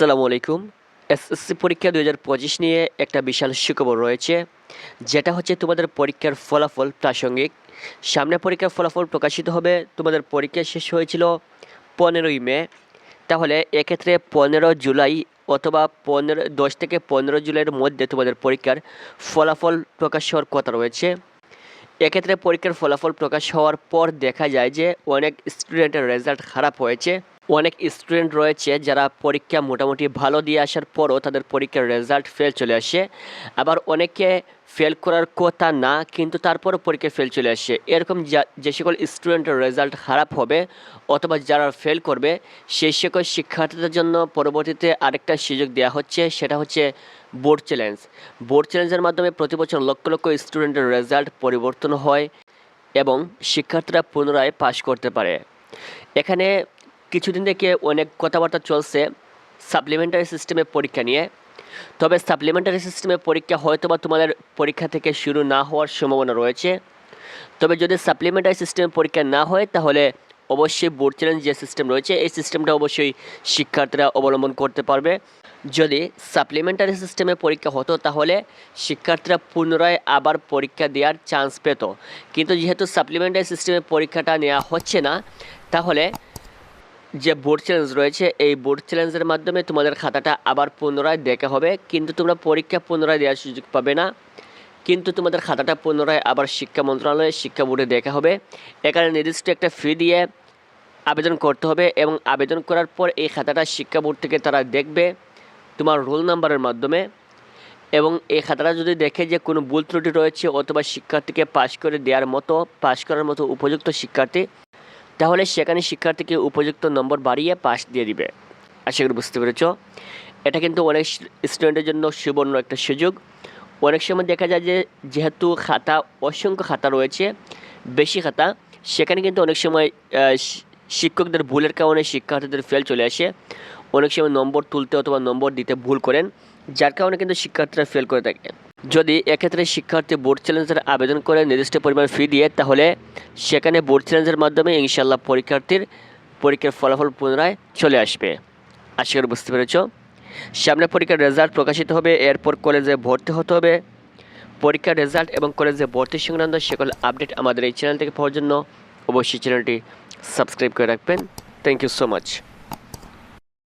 আসসালামু আলাইকুম। এসএসসি পরীক্ষা দু হাজার পঁচিশ নিয়ে একটা বিশাল সুখবর রয়েছে, যেটা হচ্ছে তোমাদের পরীক্ষার ফলাফল প্রাসঙ্গিক। সামনে পরীক্ষার ফলাফল প্রকাশিত হবে, তোমাদের পরীক্ষা শেষ হয়েছিল পনেরোই মে। তাহলে এক্ষেত্রে পনেরো জুলাই অথবা পনেরো, দশ থেকে পনেরো জুলাইয়ের মধ্যে তোমাদের পরীক্ষার ফলাফল প্রকাশ হওয়ার কথা রয়েছে। এক্ষেত্রে পরীক্ষার ফলাফল প্রকাশ হওয়ার পর দেখা যায় যে অনেক স্টুডেন্টের রেজাল্ট খারাপ হয়েছে। অনেক স্টুডেন্ট রয়েছে যারা পরীক্ষা মোটামুটি ভালো দিয়ে আসার পরও তাদের পরীক্ষার রেজাল্ট ফেল চলে আসে। আবার অনেকে ফেল করার কথা না, কিন্তু তারপরও পরীক্ষা ফেল চলে আসে। এরকম যা সকল স্টুডেন্টের রেজাল্ট খারাপ হবে অথবা যারা ফেল করবে, সেই সকল শিক্ষার্থীদের জন্য পরবর্তীতে আরেকটা সুযোগ দেওয়া হচ্ছে, সেটা হচ্ছে বোর্ড চ্যালেঞ্জ বোর্ড চ্যালেঞ্জের মাধ্যমে প্রতি বছর লক্ষ লক্ষ স্টুডেন্টের রেজাল্ট পরিবর্তন হয় এবং শিক্ষার্থীরা পুনরায় পাশ করতে পারে। এখানে কিছুদিন থেকে অনেক কথাবার্তা চলছে সাপ্লিমেন্টারি সিস্টেমে পরীক্ষা নিয়ে। তবে সাপ্লিমেন্টারি সিস্টেমে পরীক্ষা হয়তো বা তোমাদের পরীক্ষা থেকে শুরু না হওয়ার সম্ভাবনা রয়েছে। তবে যদি সাপ্লিমেন্টারি সিস্টেমে পরীক্ষা না হয়, তাহলে অবশ্যই বোর্ড চ্যালেঞ্জ যে সিস্টেম রয়েছে, এই সিস্টেমটা অবশ্যই শিক্ষার্থীরা অবলম্বন করতে পারবে। যদি সাপ্লিমেন্টারি সিস্টেমে পরীক্ষা হতো, তাহলে শিক্ষার্থীরা পুনরায় আবার পরীক্ষা দেওয়ার চান্স পেত। কিন্তু যেহেতু সাপ্লিমেন্টারি সিস্টেমে পরীক্ষাটা নেওয়া হচ্ছে না, তাহলে যে বোর্ড চ্যালেঞ্জ রয়েছে, এই বোর্ড চ্যালেঞ্জের মাধ্যমে তোমাদের খাতাটা আবার পুনরায় দেখা হবে। কিন্তু তোমরা পরীক্ষা পুনরায় দেওয়ার সুযোগ পাবে না। কিন্তু তোমাদের খাতাটা পুনরায় আবার শিক্ষা মন্ত্রণালয়ে, শিক্ষা বোর্ডে দেখা হবে। এখানে নির্দিষ্ট একটা ফি দিয়ে আবেদন করতে হবে এবং আবেদন করার পর এই খাতাটা শিক্ষা বোর্ড থেকে তারা দেখবে তোমার রোল নাম্বারের মাধ্যমে। এবং এই খাতাটা যদি দেখে যে কোনো ভুল ত্রুটি রয়েছে অথবা শিক্ষার্থীকে পাশ করে দেওয়ার মতো পাশ করার মতো উপযুক্ত শিক্ষার্থী তাহলে সেখানে শিক্ষার্থীকে উপযুক্ত নম্বর বাড়িয়ে পাশ দিয়ে দিবে। আশা করি বুঝতে পেরেছ? এটা কিন্তু অনেক স্টুডেন্টের জন্য সুবর্ণ একটা সুযোগ। অনেক সময় দেখা যায় যে, যেহেতু খাতা, অসংখ্য খাতা রয়েছে, বেশি খাতা, সেখানে কিন্তু অনেক সময় শিক্ষকদের ভুলের কারণে শিক্ষার্থীদের ফেল চলে আসে। অনেক সময় নম্বর তুলতে অথবা নম্বর দিতে ভুল করেন, যার কারণে কিন্তু শিক্ষার্থীরা ফেল করে থাকে। যদি এক্ষেত্রে শিক্ষার্থী বোর্ড চ্যালেঞ্জের আবেদন করে নির্দিষ্ট পরিমাণ ফি দিয়ে, তাহলে সেখানে বোর্ড চ্যালেঞ্জের মাধ্যমে ইনশাল্লাহ পরীক্ষার্থীর পরীক্ষার ফলাফল পুনরায় চলে আসবে। আশা করি বুঝতে পেরেছ? সামনে পরীক্ষার রেজাল্ট প্রকাশিত হবে, এরপর কলেজে ভর্তি হতে হবে। পরীক্ষার রেজাল্ট এবং কলেজে ভর্তি সংক্রান্ত সকল আপডেট আমাদের এই চ্যানেল থেকে পাওয়ার জন্য অবশ্যই চ্যানেলটি সাবস্ক্রাইব করে রাখবেন। Thank you so much